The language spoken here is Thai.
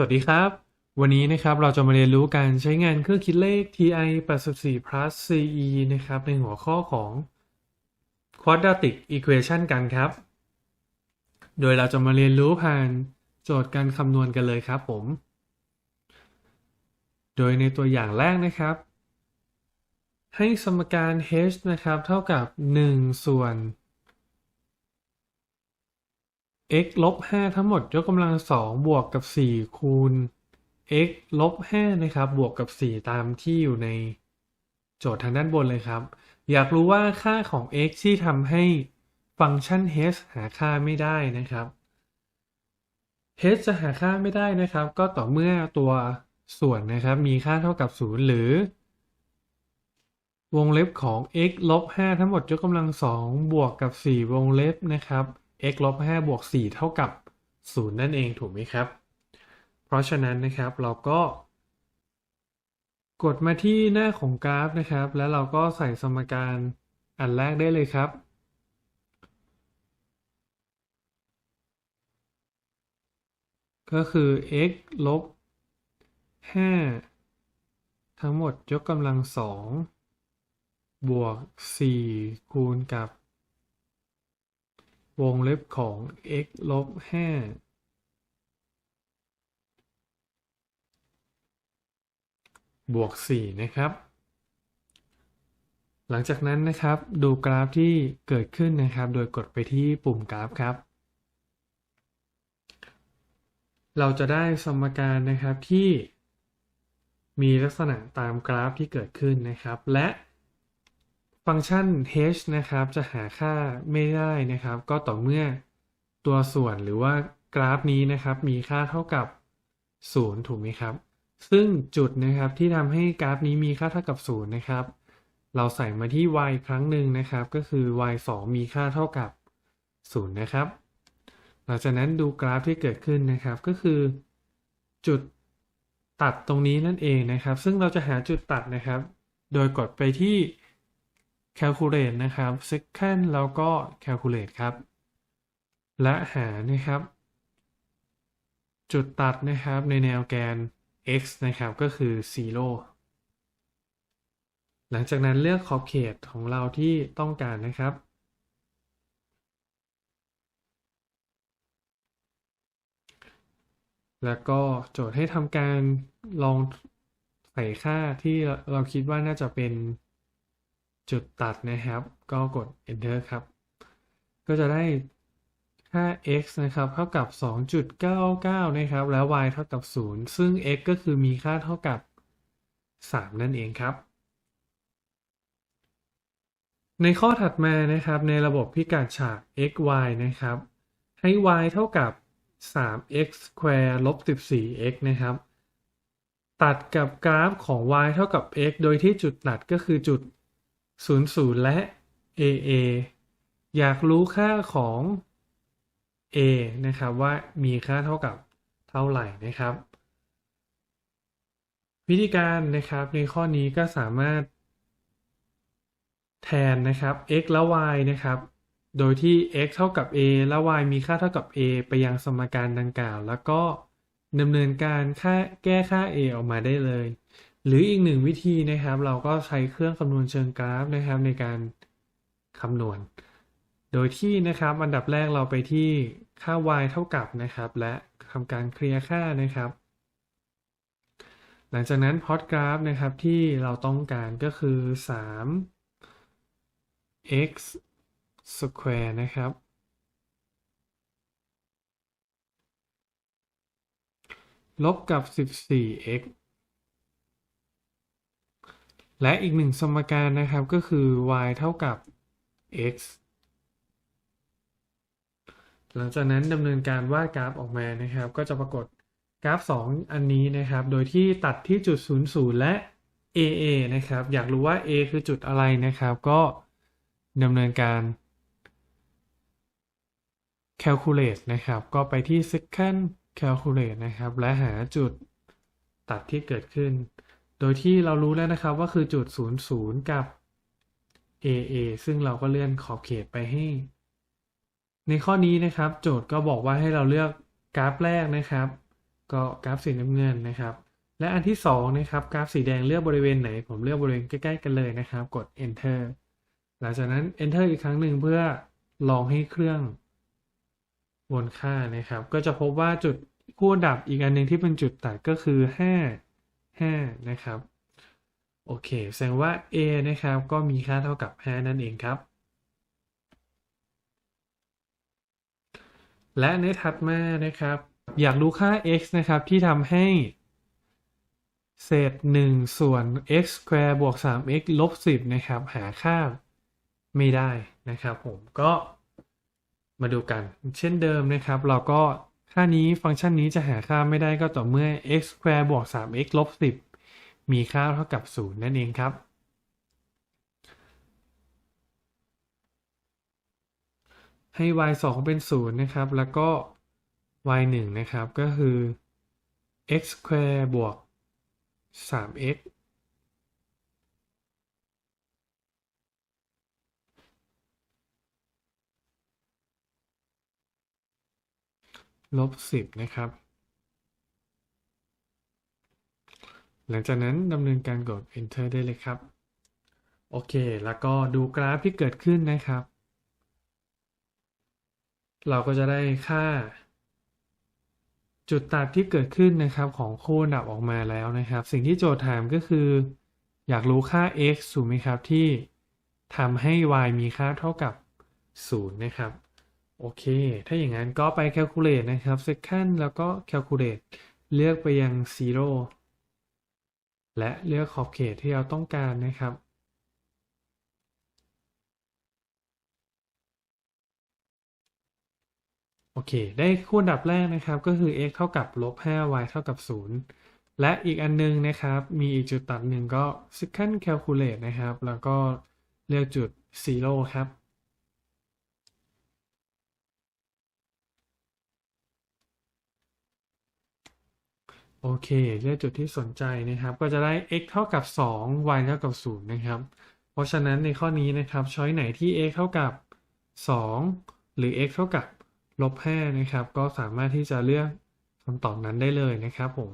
สวัสดีครับ วันนี้นะครับเราจะมาเรียนรู้การใช้งานเครื่องคิดเลข TI 84 plus CE นะครับในหัวข้อของ quadratic equation กันครับ โดยเราจะมาเรียนรู้ผ่านโจทย์การคำนวณกันเลยครับผม โดยในตัวอย่างแรกนะครับ ให้สมการ h นะครับ เท่ากับ 1 ส่วน x ลบ5ทั้งหมดยกกำลัง2บวกกับ 4 คูณ x ลบ5นะครับ บวกกับ 4 ตามที่อยู่ในโจทย์ทางด้านบนเลยครับ อยากรู้ว่าค่าของ x ที่ทำให้ฟังก์ชัน h หาค่าไม่ได้นะครับ h จะหาค่าไม่ได้นะครับ ก็ต่อเมื่อตัวส่วนนะครับ มีค่าเท่ากับ 0 หรือ วงเล็บของ x ลบ5ทั้งหมดยกกำลัง2บวกกับ 4 วงเล็บนะครับ x ลบ5บวก4เท่ากับ 0 นั่นเองถูกไหมครับ เพราะฉะนั้นนะครับเราก็ กดมาที่หน้าของกราฟนะครับ แล้วเราก็ใส่สมการอันแรกได้เลยครับ ก็คือ x ลบ 5 ทั้งหมดยกกำลัง 2 บวก 4 คูณกับ วงเล็บของ x ลบ5บวก4นะครับ หลังจากนั้นนะครับดูกราฟที่เกิดขึ้นนะครับ โดยกดไปที่ปุ่มกราฟครับ เราจะได้สมการนะครับที่มีลักษณะตามกราฟที่เกิดขึ้นนะครับ และ ฟังก์ชัน h นะครับ จะหาค่าไม่ได้นะครับ ก็ต่อเมื่อตัวส่วนหรือว่ากราฟนี้นะครับ มีค่าเท่ากับ 0 ถูกไหมครับ ซึ่งจุดนะครับที่ทำให้กราฟนี้มีค่าเท่ากับ 0 นะครับ เราใส่มาที่ y ครั้งหนึ่งนะครับ ก็คือ y 2 มีค่าเท่ากับ 0 นะครับ หลังจากนั้นดูกราฟที่เกิดขึ้นนะครับ ก็คือจุดตัดตรงนี้นั่นเองนะครับ ซึ่งเราจะหาจุดตัดนะครับ โดยกดไปที่ calculate นะครับ second แล้วก็ calculate ครับ และหานะครับ จุดตัดนะครับในแนวแกน x นะครับก็คือ 0 หลังจากนั้นเลือกขอบเขตของเราที่ต้องการนะครับ แล้วก็โจทย์ให้ทำการลองใส่ค่าที่เราคิดว่าน่าจะเป็น จุดตัดนะครับ ก็กด enter ครับ ก็จะได้ค่า x นะครับ เท่ากับ 2.99 นะครับ แล้ว y เท่ากับ 0 ซึ่ง x ก็คือมีค่าเท่ากับ 3 นั่นเองครับ ในข้อถัดมานะครับ ในระบบพิกัดฉาก x y นะครับ ให้ y เท่ากับ 3x square ลบ 14x นะครับ ตัดกับกราฟของ y เท่ากับ x โดยที่จุดตัดก็คือจุด 00 และ AA อยากรู้ค่าของ A นะครับว่ามีค่าเท่ากับเท่าไหร่นะครับ วิธีการนะครับในข้อนี้ก็สามารถ แทนนะครับ x และ y นะครับ โดยที่ x เท่ากับ a และ y มีค่าเท่ากับ a ไปยังสมการดังกล่าว แล้วก็ดำเนินการค่าแก้ค่า a ออกมาได้เลย หรืออีกหนึ่งวิธีนะครับ เราก็ใช้เครื่องคำนวณเชิงกราฟนะครับ ในการคำนวณ โดยที่นะครับอันดับแรกเราไปที่ค่า y เท่ากับนะครับ และทำการเคลียร์ค่านะครับ หลังจากนั้นพอตกราฟนะครับที่เราต้องการก็คือ3 x square นะครับลบกับ 14x และอีกหนึ่งสมการนะครับก็คือ y เท่ากับ x หลังจากนั้นดำเนินการวาดกราฟออกมานะครับ ก็จะปรากฏกราฟ 2 อันนี้นะครับ โดยที่ตัดที่จุด 00 และ AA นะครับ อยากรู้ว่า A คือจุดอะไรนะครับ ก็ดำเนินการ calculate นะครับ ก็ไปที่ second calculate นะครับ และหาจุดตัดที่เกิดขึ้น โดยที่เรารู้แล้วนะครับว่าคือจุด 00 กับ AA ซึ่งเราก็เลื่อนขอบเขตไปให้ ในข้อนี้นะครับ โจทย์ก็บอกว่าให้เราเลือกกราฟแรกนะครับ ก็กราฟสีน้ำเงินนะครับ และอันที่สองนะครับ กราฟสีแดงเลือกบริเวณไหน ผมเลือกบริเวณใกล้ๆกันเลยนะครับ กด enter หลังจากนั้น enter อีกครั้งหนึ่งเพื่อลองให้เครื่องวนค่านะครับ ก็จะพบว่าจุดคู่ดับอีกอันหนึ่งที่เป็นจุดตัดก็คือ 5 5 นะครับ โอเค แสดงว่า a นะครับ ก็มีค่าเท่ากับ 5 นั่นเองครับ และในถัดมานะครับ อยากรู้ค่า x นะครับที่ทำให้เศษ 1 ส่วน x square บวก 3x ลบ 10 นะครับ หาค่าไม่ได้นะครับผมก็มาดูกัน เช่นเดิมนะครับ เราก็ ค่านี้ฟังก์ชันนี้จะหาค่าไม่ได้ก็ต่อเมื่อ x square บวก 3x ลบ 10 มีค่าเท่ากับ 0 นั่นเองครับ ให้ y 2 เป็น 0 นะครับ แล้วก็ y 1 นะครับ ก็คือ x square บวก 3x ลบ10นะครับ หลังจากนั้นดำเนินการกด enter ได้เลยครับ โอเค แล้วก็ดูกราฟที่เกิดขึ้นนะครับ เราก็จะได้ค่า จุดตัดที่เกิดขึ้นนะครับของคู่อันดับออกมาแล้วนะครับ สิ่งที่โจทย์ถามก็คือ อยากรู้ค่า x ถูกไหมครับที่ทำให้ y มีค่าเท่ากับ 0 นะครับ โอเค ถ้าอย่างนั้นก็ไป calculate นะครับ second แล้วก็ calculate เลือกไปยัง zero และเลือกขอบเขตที่เราต้องการนะครับ โอเค ได้คู่อันดับแรกนะครับก็คือ x เท่ากับลบ 5y เท่ากับ 0 และอีกอันนึงนะครับ มีอีกจุดตัดหนึ่งก็ second calculate นะครับ แล้วก็เลือกจุด zero ครับ โอเคเลือกจุดที่สนใจนะครับ ก็จะได้ x เท่ากับ 2 y เท่ากับ 0 นะครับ เพราะฉะนั้นในข้อนี้นะครับ ช้อยไหนที่ x เท่ากับ 2 หรือ x เท่ากับลบ5นะครับ ก็สามารถที่จะเลือกคำตอบนั้นได้เลยนะครับผม